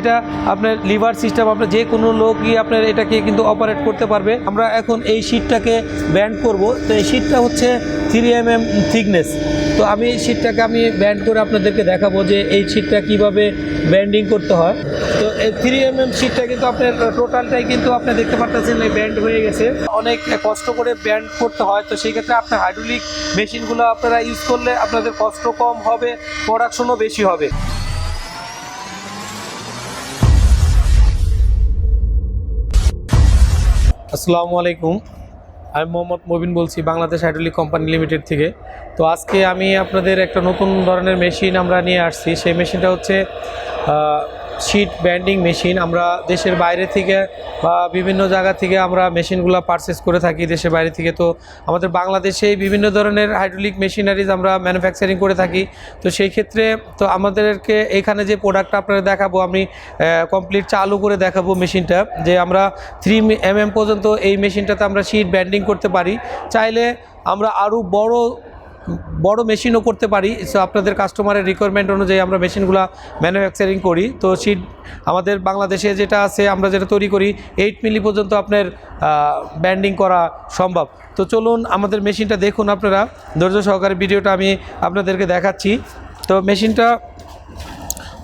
এটা আপনার liver system, আপনার যে কোনো লোকই আপনার এটাকে কিন্তু অপারেট করতে পারবে। আমরা এখন এই শীটটাকে ব্যান্ড করব। তো এই শীটটা হচ্ছে থ্রি এম এম থিকনেস তো আমি এই শীটটাকে আমি ব্যান্ড করে আপনাদেরকে দেখাবো যে এই শীটটা কীভাবে ব্যান্ডিং করতে হয়। তো এই থ্রি এম এম শীটটা কিন্তু আপনার টোটালটাই কিন্তু আপনি দেখতে পারতেছেন, এই ব্যান্ড হয়ে গেছে। অনেক কষ্ট করে ব্যান্ড করতে হয়। তো সেই ক্ষেত্রে আপনার হাইড্রোলিক মেশিনগুলো আপনারা ইউজ করলে আপনাদের কষ্ট কম হবে প্রোডাকশনও বেশি হবে। আসসালামু আলাইকুম। আমি মোহাম্মদ মবিন বলছি, বাংলাদেশ হাইড্রোলিক কোম্পানি লিমিটেড থেকে। তো আজকে আমি আপনাদের একটা নতুন ধরনের মেশিন আমরা নিয়ে আসছি। সেই মেশিনটা হচ্ছে শিট ব্যান্ডিং মেশিন আমরা দেশের বাইরে থেকে বা বিভিন্ন জায়গা থেকে আমরা মেশিনগুলো পারচেস করে থাকি দেশের বাইরে থেকে। তো আমাদের বাংলাদেশে বিভিন্ন ধরনের হাইড্রোলিক মেশিনারিজ আমরা ম্যানুফ্যাকচারিং করে থাকি। তো সেই ক্ষেত্রে তো আমাদেরকে এখানে যে প্রোডাক্টটা আপনারা দেখাবো, আমি কমপ্লিট চালু করে দেখাবো মেশিনটা যে আমরা থ্রি এম এম পর্যন্ত এই মেশিনটাতে আমরা শিট ব্যান্ডিং করতে পারি। চাইলে আমরা আরও বড় বড় মেশিনও করতে পারি সো আপনাদের কাস্টমারের রিকোয়ারমেন্ট অনুযায়ী আমরা মেশিনগুলো ম্যানুফ্যাকচারিং করি। তো শিট আমাদের বাংলাদেশে যেটা আছে, আমরা যেটা তৈরি করি এইট মিলি পর্যন্ত আপনার ব্যান্ডিং করা সম্ভব। তো চলুন আমাদের মেশিনটা দেখুন আপনারা। ধৈর্য সহকারে ভিডিওটা আমি আপনাদেরকে দেখাচ্ছি। তো মেশিনটা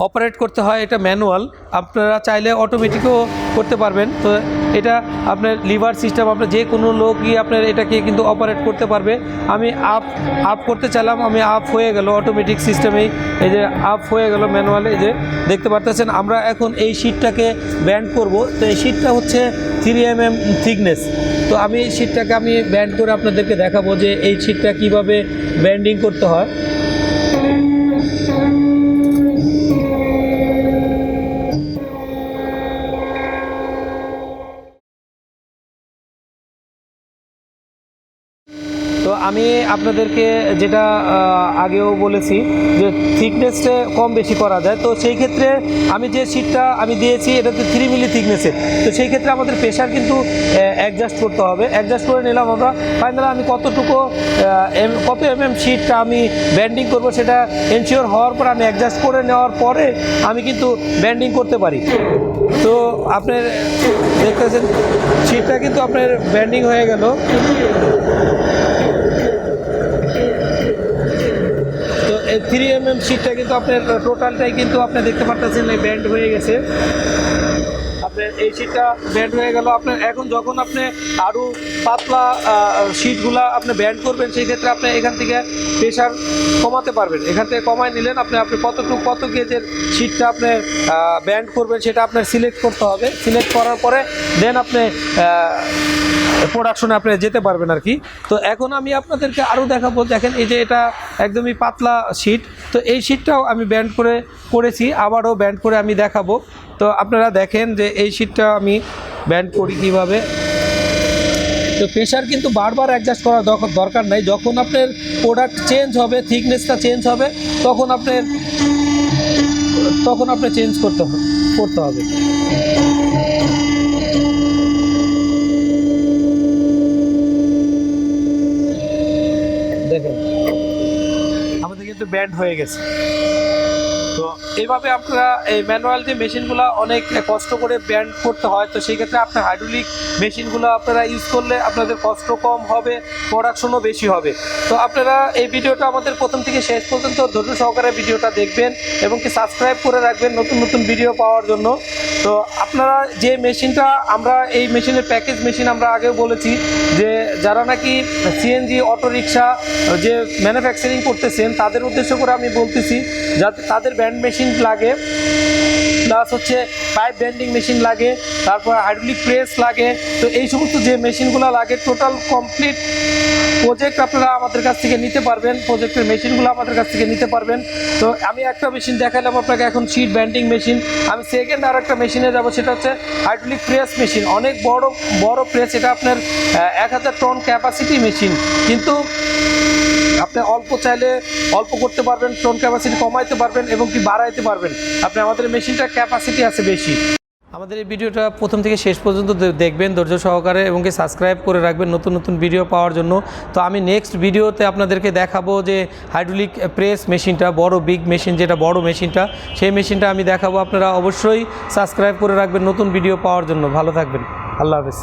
অপারেট করতে হয় এটা ম্যানুয়াল আপনারা চাইলে অটোমেটিকও করতে পারবেন। তো এটা আপনার লিভার সিস্টেম, আপনার যে কোনো লোকই আপনার এটাকে কিন্তু অপারেট করতে পারবে। আমি আপ আপ করতে চাইলাম, আমি আপ হয়ে গেল অটোমেটিক সিস্টেমেই এই যে আপ হয়ে গেল ম্যানুয়ালে এই যে, দেখতে পারতেছেন, আমরা এখন এই শিটটাকে ব্যান্ড করব। তো এই শিটটা হচ্ছে থ্রি এম এম থিকনেস তো আমি শিটটাকে আমি ব্যান্ড করে আপনাদেরকে দেখাবো যে এই শিটটা কীভাবে ব্যান্ডিং করতে হয়। তো আমি আপনাদেরকে যেটা আগেও বলেছি যে থিকনেসটা কম বেশি করা যায়। তো সেই ক্ষেত্রে আমি যে সিটটা আমি দিয়েছি, এটা হচ্ছে থ্রি মিলি থিকনেসের তো সেই ক্ষেত্রে আমাদের প্রেশার কিন্তু অ্যাডজাস্ট করতে হবে। অ্যাডজাস্ট করে নিলাম আমরা। ফাইনালি আমি কতটুকু এম- কত এম এম শিটটা আমি ব্যান্ডিং করব সেটা এনশিওর হওয়ার পর আমি অ্যাডজাস্ট করে নেওয়ার পরে আমি কিন্তু ব্যান্ডিং করতে পারি। তো আপনার দেখতেছেন শিটটা কিন্তু আপনার ব্যান্ডিং হয়ে গেল। এই থ্রি এম এম শিটটা কিন্তু আপনার টোটালটাই কিন্তু আপনি দেখতে পারতেছেন, এই ব্যান্ড হয়ে গেছে। এই শিটটা ব্যান্ড হয়ে গেল। আপনার এখন যখন আপনি আরও পাতলা শিটগুলা আপনি ব্যান্ড করবেন, সেই ক্ষেত্রে আপনি এখান থেকে প্রেশার কমাতে পারবেন। এখান থেকে কমায় নিলেন আপনি আপনি কতটুকু, কত গেজের শিটটা আপনি ব্যান্ড করবেন সেটা আপনার সিলেক্ট করতে হবে। সিলেক্ট করার পরে দেন আপনি প্রোডাকশনে আপনি যেতে পারবেন আর কি। তো এখন আমি আপনাদেরকে আরও দেখাবো, দেখেন এই যে এটা একদমই পাতলা শিট তো এই শিটটাও আমি ব্যান্ড করে করেছি, আবারও ব্যান্ড করে আমি দেখাবো। তো আপনারা দেখেন যে এই শিটটা আমি ব্যান্ড করি কীভাবে। তো প্রেশার কিন্তু বারবার অ্যাডজাস্ট করার দরকার- নাই। যখন আপনার প্রোডাক্ট চেঞ্জ হবে থিকনেসটা চেঞ্জ হবে, তখন আপনার তখন আপনার চেঞ্জ করতে করতে হবে। দেখেন, আমাদের কিন্তু ব্যান্ড হয়ে গেছে। তো এইভাবে আপনারা এই ম্যানুয়াল যে মেশিনগুলো অনেক কষ্ট করে ব্যান্ড করতে হয়, তো সেই ক্ষেত্রে আপনার হাইড্রোলিক মেশিনগুলো আপনারা ইউজ করলে আপনাদের কষ্ট কম হবে প্রোডাকশনও বেশি হবে। তো আপনারা এই ভিডিওটা আমাদের প্রথম থেকে শেষ পর্যন্ত ধৈর্য সহকারে ভিডিওটা দেখবেন এবং কি সাবস্ক্রাইব করে রাখবেন নতুন নতুন ভিডিও পাওয়ার জন্য। তো আপনারা যে মেশিনটা আমরা, এই মেশিনের প্যাকেজ মেশিন আমরা আগেও বলেছি যে যারা নাকি সিএনজি রিক্সা যে ম্যানুফ্যাকচারিং করতেছেন, তাদের উদ্দেশ্য করে আমি বলতেছি, যাতে তাদের ব্যান্ড মেশিন লাগে। প্লাস হচ্ছে পাইপ ব্যান্ডিং মেশিন লাগে, তারপর হাইড্রোলিক প্রেস লাগে। তো এই সমস্ত যে মেশিনগুলো লাগে টোটাল কমপ্লিট প্রজেক্ট আপনারা আমাদের কাছ থেকে নিতে পারবেন। প্রজেক্টের মেশিনগুলো আমাদের কাছ থেকে নিতে পারবেন। তো আমি একটা মেশিন দেখালাম আপনাকে, এখন শিট ব্যান্ডিং মেশিন আমি সেকেন্ড আর একটা মেশিনে যাব, সেটা হচ্ছে হাইড্রোলিক প্রেস মেশিন অনেক বড় বড় প্রেস এটা আপনার এক হাজার টন ক্যাপাসিটি মেশিন কিন্তু আপনি অল্প চাইলে অল্প করতে পারবেন টোন ক্যাপাসিটি কমাইতে পারবেন এবং কি বাড়াইতে পারবেন। আপনি আমাদের মেশিনটার ক্যাপাসিটি আছে বেশি। আমাদের এই ভিডিওটা প্রথম থেকে শেষ পর্যন্ত দেখবেন ধৈর্য সহকারে এবং কি সাবস্ক্রাইব করে রাখবেন নতুন নতুন ভিডিও পাওয়ার জন্য। তো আমি নেক্সট ভিডিওতে আপনাদেরকে দেখাবো যে হাইড্রোলিক প্রেস মেশিনটা বড় বিগ মেশিন যেটা বড় মেশিনটা সেই মেশিনটা আমি দেখাবো। আপনারা অবশ্যই সাবস্ক্রাইব করে রাখবেন নতুন ভিডিও পাওয়ার জন্য। ভালো থাকবেন। আল্লাহ হাফেজ।